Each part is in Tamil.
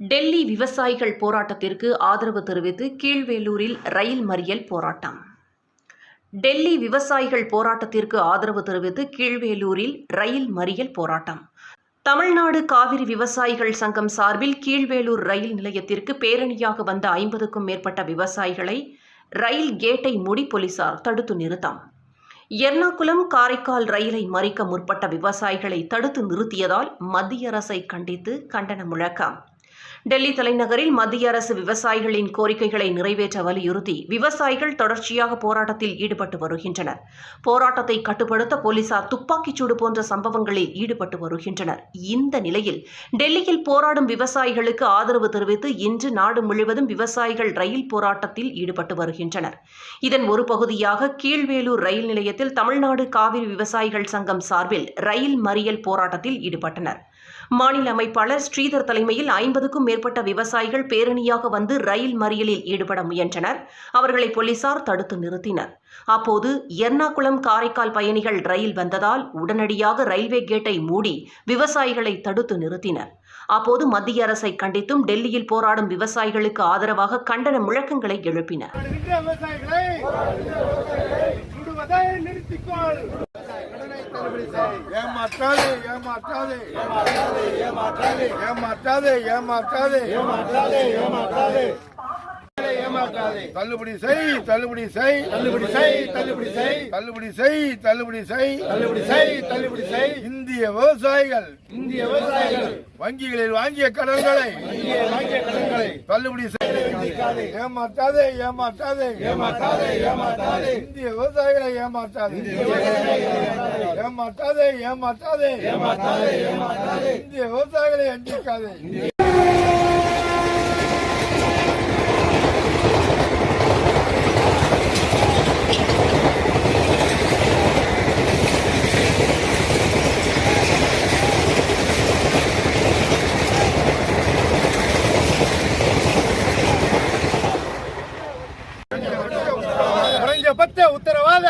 டெல்லி விவசாயிகள் போராட்டத்திற்கு ஆதரவு தெரிவித்து கீழ்வேலூரில் ரயில் மறியல் போராட்டம். டெல்லி விவசாயிகள் போராட்டத்திற்கு ஆதரவு தெரிவித்து கீழ்வேலூரில் ரயில் மறியல் போராட்டம். தமிழ்நாடு காவிரி விவசாயிகள் சங்கம் சார்பில் கீழ்வேலூர் ரயில் நிலையத்திற்கு பேரணியாக வந்த ஐம்பதுக்கும் மேற்பட்ட விவசாயிகளை ரயில் கேட்டை மூடி போலீசார் தடுத்து நிறுத்தம். எர்ணாகுளம் காரைக்கால் ரயிலை மறிக்க முற்பட்ட விவசாயிகளை தடுத்து நிறுத்தியதால் மத்திய அரசை கண்டித்து கண்டன முழக்கம். டெல்லி தலைநகரில் மத்திய அரசு விவசாயிகளின் கோரிக்கைகளை நிறைவேற்ற வலியுறுத்தி விவசாயிகள் தொடர்ச்சியாக போராட்டத்தில் ஈடுபட்டு வருகின்றனர். போராட்டத்தை கட்டுப்படுத்த போலீசார் துப்பாக்கிச்சூடு போன்ற சம்பவங்களில் ஈடுபட்டு வருகின்றனர். இந்த நிலையில் டெல்லியில் போராடும் விவசாயிகளுக்கு ஆதரவு தெரிவித்து இன்று நாடு முழுவதும் விவசாயிகள் ரயில் போராட்டத்தில் ஈடுபட்டு வருகின்றனர். இதன் ஒரு பகுதியாக கீழ்வேலூர் ரயில் நிலையத்தில் தமிழ்நாடு காவிரி விவசாயிகள் சங்கம் சார்பில் ரயில் மறியல் போராட்டத்தில் ஈடுபட்டனர். மாநில அமைப்பாளர் ஸ்ரீதர் தலைமையில் ஐம்பதுக்கும் மேற்பட்ட விவசாயிகள் பேரணியாக வந்து ரயில் மறியலில் ஈடுபட முயன்றனர். அவர்களை போலீசார் தடுத்து நிறுத்தினர். அப்போது எர்ணாகுளம் காரைக்கால் பயணிகள் ரயில் வந்ததால் உடனடியாக ரயில்வே கேட்டை மூடி விவசாயிகளை தடுத்து நிறுத்தினர். அப்போது மத்திய அரசை கண்டித்தும் டெல்லியில் போராடும் விவசாயிகளுக்கு ஆதரவாக கண்டன முழக்கங்களை எழுப்பினர். நிறுத்திக்கொள். ஏமாற்றாதே ஏமாற்றாதே ஏமாற்றாதே ஏமாற்றாதே ஏமாற்றாதே ஏமாற்றாதே. ஏமாற்றாதே ஏமாற்றாதே தள்ளுபடி செய் தள்ளுபடி செய். தள்ளுபடி செய் தள்ளுபடி செய். தள்ளுபடி செய் தள்ளுபடி செய். தள்ளுபடி செய் தள்ளுபடி செய். இந்திய விவசாயிகள். இந்திய விவசாயிகள். வங்கிகளில் வாங்கிய கடன்களை. வாங்கிய கடன்களை. தள்ளுபடி செய். ஏமாற்றாதே. ஏமாற்றாதே ஏமாற்றாதே ஏமாற்றாதே. இந்திய விவசாயிகளை ஏமாற்றாதே. ஏமாற்றாதே. ஏமாற்றாதே ஏமாற்றாதே. ஏமாற்றாதே இந்திய விவசாயிகளை அஞ்சிக்காதே உத்தரவாத.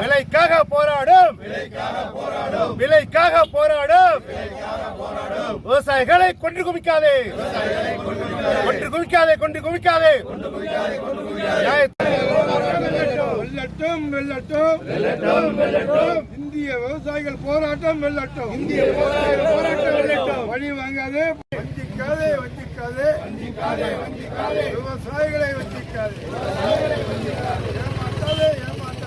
விலைக்காக போராடும். விலைக்காக போராடும். விவசாயிகளை கொன்று குவிக்காதே. கொன்று குவிக்காதே கொன்று குவிக்காதே. வெள்ளட்டும் வெள்ளட்டும் வெள்ளட்டும் வெள்ளட்டும் இந்திய விவசாயிகள் போராட்டம் வெள்ளட்டும் இந்திய விவசாயிகள் போராட்டம் வெள்ளட்டும் வழி வாங்காதே. வஞ்சிக்காதே வஞ்சிக்காதே. வஞ்சிக்காதே. வஞ்சிக்காதே. விவசாயிகளை வஞ்சிக்காதே. ஏமாத்தாதே ஏமாத்தாதே.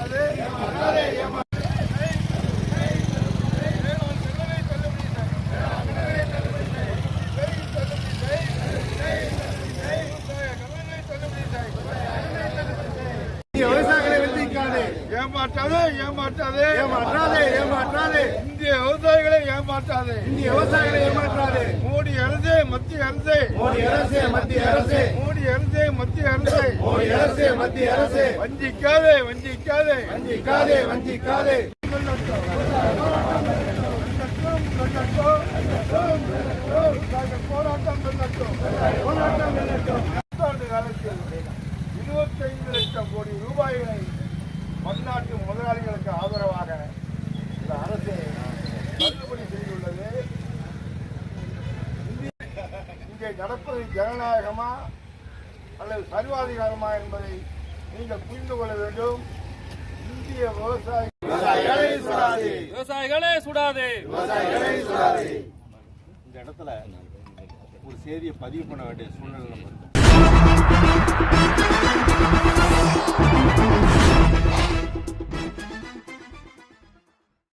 ஏமாற்றாதே ஏமாற்றாதே. ஏமாற்றாதே ஏமாற்றாதே. இந்திய விவசாயிகளை ஏமாற்றாதே. இந்திய விவசாயிகளை ஏமாற்றாதே. மோடி அரசே மத்திய அரசே. மோடி அரசே மத்திய அரசே. மோடி அரசே மத்திய அரசே. மோடி அரசே மத்திய அரசே. வஞ்சிக்காதே வஞ்சிக்காதே. வஞ்சிக்காதே வஞ்சிக்காதே. போராட்டம் போராட்டம் இருபத்தைந்து லட்சம் கோடி ரூபாய்களை பன்னாட்டு முதலாளிகளுக்கு ஆதரவாக இந்த அரசு தள்ளுபடி செய்துள்ளது. இந்திய- இங்கே நடப்பது ஜனநாயகமா அல்லது சர்வாதிகாரமா என்பதை நீங்கள் புரிந்து கொள்ள வேண்டும். இந்திய விவசாயி விவசாயிகளை சுடாதே. விவசாயிகளே சுடாதே. இந்த இடத்துல ஒரு செய்தியை பதிவு பண்ண வேண்டிய சூழ்நிலை நம்ம இருக்கு